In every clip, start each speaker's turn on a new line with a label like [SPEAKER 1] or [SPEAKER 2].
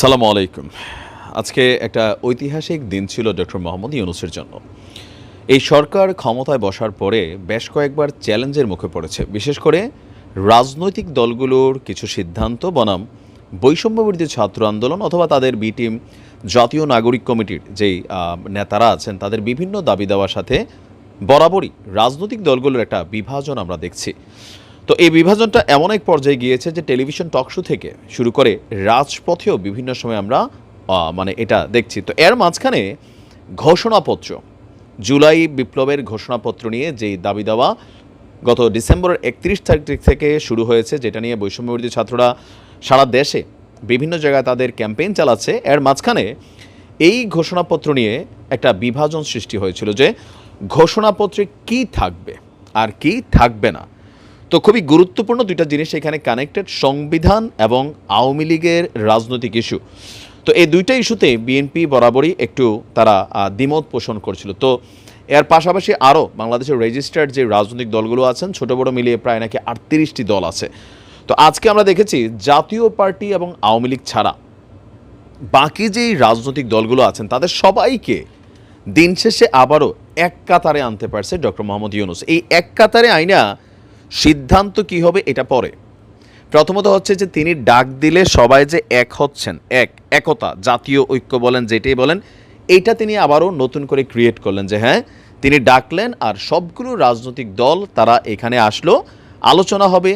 [SPEAKER 1] সালামু আলাইকুম। আজকে একটা ঐতিহাসিক দিন ছিল ডক্টর মোহাম্মদ ইউনুসের জন্য। এই সরকার ক্ষমতায় বসার পরে বেশ কয়েকবার চ্যালেঞ্জের মুখে পড়েছে। বিশেষ করে রাজনৈতিক দলগুলোর কিছু সিদ্ধান্ত, বনাম বৈষম্যবিরোধী ছাত্র আন্দোলন অথবা তাদের বি টিম, জাতীয় নাগরিক কমিটির যেই নেতারা আছেন, তাদের বিভিন্ন দাবি দেওয়ার সাথে বরাবরই রাজনৈতিক দলগুলোর একটা বিভাজন আমরা দেখছি। তো এই বিভাজনটা এমন এক পর্যায়ে গিয়েছে যে টেলিভিশন টক শো থেকে শুরু করে রাজপথেও বিভিন্ন সময় আমরা মানে এটা দেখছি। তো এর মাঝখানে ঘোষণাপত্র, জুলাই বিপ্লবের ঘোষণাপত্র নিয়ে যেই দাবি দেওয়া গত ডিসেম্বরের একত্রিশ তারিখ থেকে শুরু হয়েছে, যেটা নিয়ে বৈষম্যবিরোধী ছাত্ররা সারা দেশে বিভিন্ন জায়গায় তাদের ক্যাম্পেইন চালাচ্ছে, এর মাঝখানে এই ঘোষণাপত্র নিয়ে একটা বিভাজন সৃষ্টি হয়েছিল যে ঘোষণাপত্রে কি থাকবে আর কি থাকবে না। তো খুবই গুরুত্বপূর্ণ দুইটা জিনিস এখানে কানেক্টেড সংবিধান এবং আওয়ামী লীগের রাজনৈতিক ইস্যু তো এই দুইটা ইস্যুতে বিএনপি বরাবরই একটু তারা দ্বিমত পোষণ করছিল। তো এর পাশাপাশি আরও বাংলাদেশের রেজিস্টার্ড যে রাজনৈতিক দলগুলো আছেন, ছোট বড় মিলিয়ে প্রায় নাকি আটত্রিশটি দল আছে। তো আজকে আমরা দেখেছি জাতীয় পার্টি এবং আওয়ামী লীগ ছাড়া বাকি যেই রাজনৈতিক দলগুলো আছেন, তাদের সবাইকে দিন শেষে আবারও এক কাতারে আনতে পারছে ডক্টর মোহাম্মদ ইউনুস। এই এক কাতারে আইনা সিদ্ধান্ত কি হবে এটা পরে। প্রথমত হচ্ছে যে তিনি ডাক দিলে সবাই যে এক হচ্ছেন, এক, একতা, জাতীয় ঐক্য বলেন, যেটাই বলেন এইটা তিনি আবারও নতুন করে ক্রিয়েট করলেন যে হ্যাঁ তিনি ডাকলেন আর সবগুলো রাজনৈতিক দল তারা এখানে আসলো। আলোচনা হবে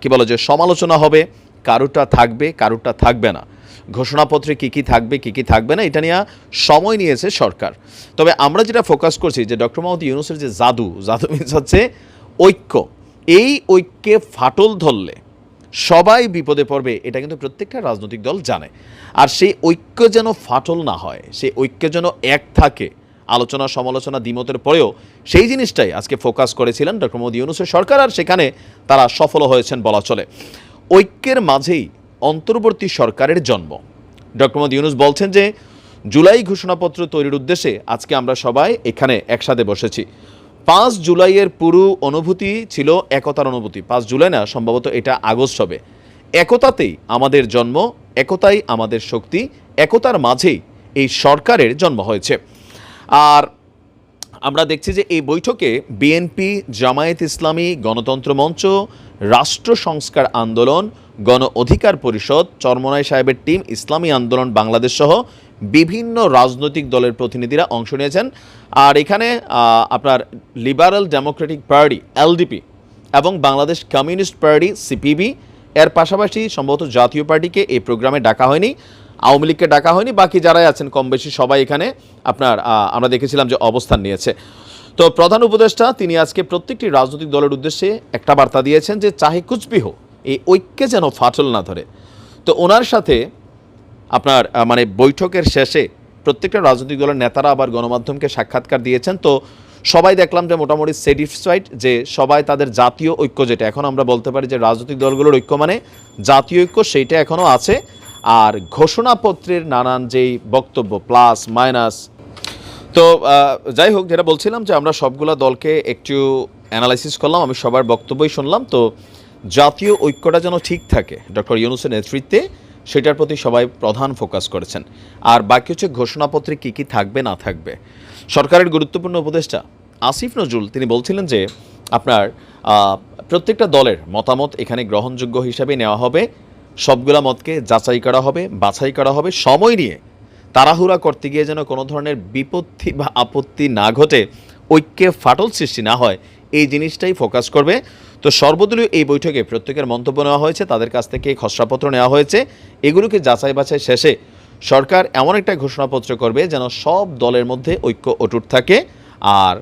[SPEAKER 1] কি বলো যে সমালোচনা হবে কারুটা থাকবে কারুটা থাকবে না। ঘোষণাপত্রে কি কি থাকবে, কি কি থাকবে না, এটা নিয়ে সময় নিয়েছে সরকার। তবে আমরা যেটা ফোকাস করছি যে ডক্টর মোহাম্মদ ইউনুসের যে জাদু জাদু মিনস হচ্ছে ঐক্য। এই ঐক্যে ফাটল ধরলে সবাই বিপদে পড়বে, এটা কিন্তু প্রত্যেকটা রাজনৈতিক দল জানে। আর সেই ঐক্য যেন ফাটল না হয়, সেই ঐক্য যেন এক থাকে, আলোচনা, সমালোচনা, দ্বিমতের পরেও সেই জিনিসটাই আজকে ফোকাস করেছিলেন ডক্টর মোদী ইউনুসের সরকার, আর সেখানে তারা সফল হয়েছেন বলা চলে। ঐক্যের মাঝেই অন্তর্বর্তী সরকারের জন্ম। ডক্টর মোদী ইউনুস বলছেন যে, জুলাই ঘোষণাপত্র তৈরির উদ্দেশ্যে আজকে আমরা সবাই এখানে একসাথে বসেছি। পাঁচ জুলাইয়ের পুরো অনুভূতি ছিল একতার অনুভূতি। পাঁচ জুলাই না, সম্ভবত এটা আগস্ট হবে। একতাতেই আমাদের জন্ম, একতাই আমাদের শক্তি, একতার মাঝেই এই সরকারের জন্ম হয়েছে। আর আমরা দেখছি যে এই বৈঠকে বিএনপি জামায়াত ইসলামী, গণতন্ত্র মঞ্চ, রাষ্ট্র সংস্কার আন্দোলন, গণ অধিকার পরিষদ, চরমনাই সাহেবের টিম, ইসলামী আন্দোলন, বাংলাদেশ সহ বিভিন্ন রাজনৈতিক দলের প্রতিনিধিরা অংশ নিয়েছেন। আর এখানে আপনার লিবারাল ডেমোক্রেটিক পার্টি এলডিপি এবং বাংলাদেশ কমিউনিস্ট পার্টি সিপিবি এর পাশাপাশি সম্ভবত জাতীয় পার্টিকে এই প্রোগ্রামে ডাকা হয়নি, আওয়ামী লীগকে ডাকা হয়নি, বাকি যারাই আছেন কম বেশি সবাই এখানে আপনার আমরা দেখেছিলাম যে অবস্থান নিয়েছে। তো প্রধান উপদেষ্টা, তিনি আজকে প্রত্যেকটি রাজনৈতিক দলের উদ্দেশ্যে একটা বার্তা দিয়েছেন যে চাহে কুচবিহ এই ঐক্যে যেন ফাটল না ধরে। তো ওনার সাথে আপনার মানে বৈঠকের শেষে প্রত্যেকটা রাজনৈতিক দলের নেতারা আবার গণমাধ্যমকে সাক্ষাৎকার দিয়েছেন। তো সবাই দেখলাম যে মোটামুটি স্যাটিসফাইড যে সবাই তাদের জাতীয় ঐক্য যেটা, এখন আমরা বলতে পারি যে রাজনৈতিক দলগুলোর ঐক্য মানে জাতীয় ঐক্য সেইটা এখনও আছে। আর ঘোষণাপত্রের নানান যেই বক্তব্য প্লাস মাইনাস তো যাই হোক, যেটা বলছিলাম যে আমরা সবগুলা দলকে একটু অ্যানালাইসিস করলাম, আমি সবার বক্তব্যই শুনলাম। তো জাতীয় ঐক্যটা যেন ঠিক থাকে, ডক্টর ইউনুসের নেতৃত্বে সেটার প্রতি সবাই প্রধান ফোকাস করেছেন। আর বাকি হচ্ছে ঘোষণাপত্রে কী কী থাকবে, না থাকবে। সরকারের গুরুত্বপূর্ণ উপদেষ্টা আসিফ নজরুল, তিনি বলছিলেন যে, আপনার প্রত্যেকটা দলের মতামত এখানে গ্রহণযোগ্য হিসাবে নেওয়া হবে। সবগুলা মতকে যাচাই করা হবে, বাছাই করা হবে। সময় নিয়ে তাড়াহুড়া করতে গিয়ে যেন কোনো ধরনের বিপত্তি বা আপত্তি না ঘটে, ঐক্যে ফাটল সৃষ্টি না হয় এই জিনিসটাই ফোকাস করবে। তো সর্বদলীয় এই বৈঠকে প্রত্যেকের মন্তব্য নেওয়া হয়েছে, তাদের কাছ থেকে খসড়াপত্র নেওয়া হয়েছে। এগুলোকে যাচাই বাছাই শেষে সরকার এমন একটা ঘোষণাপত্র করবে যেন সব দলের মধ্যে ঐক্য অটুট থাকে। আর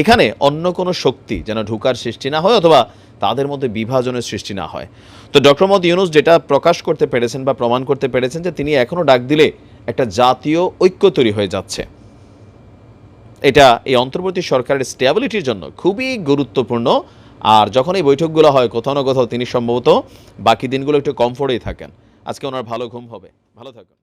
[SPEAKER 1] এখানে অন্য কোনো শক্তি যেন ঢুকার সৃষ্টি না হয় অথবা তাদের মধ্যে বিভাজনের সৃষ্টি না হয়। তো ডক্টর মোহাম্মদ ইউনুস যেটা প্রকাশ করতে পেরেছেন বা প্রমাণ করতে পেরেছেন যে তিনি এখনও ডাক দিলে একটা জাতীয় ঐক্য তৈরি হয়ে যাচ্ছে। এটা এই অন্তর্বর্তী সরকারের স্টেবিলিটির জন্য খুবই গুরুত্বপূর্ণ। আর যখন এই বৈঠকগুলো হয়, কোথাও না কোথাও তিনি সম্ভবত বাকি দিনগুলো একটু কমফোর্টেই থাকেন। আজকে ওনার ভালো ঘুম হবে। ভালো থাকুন।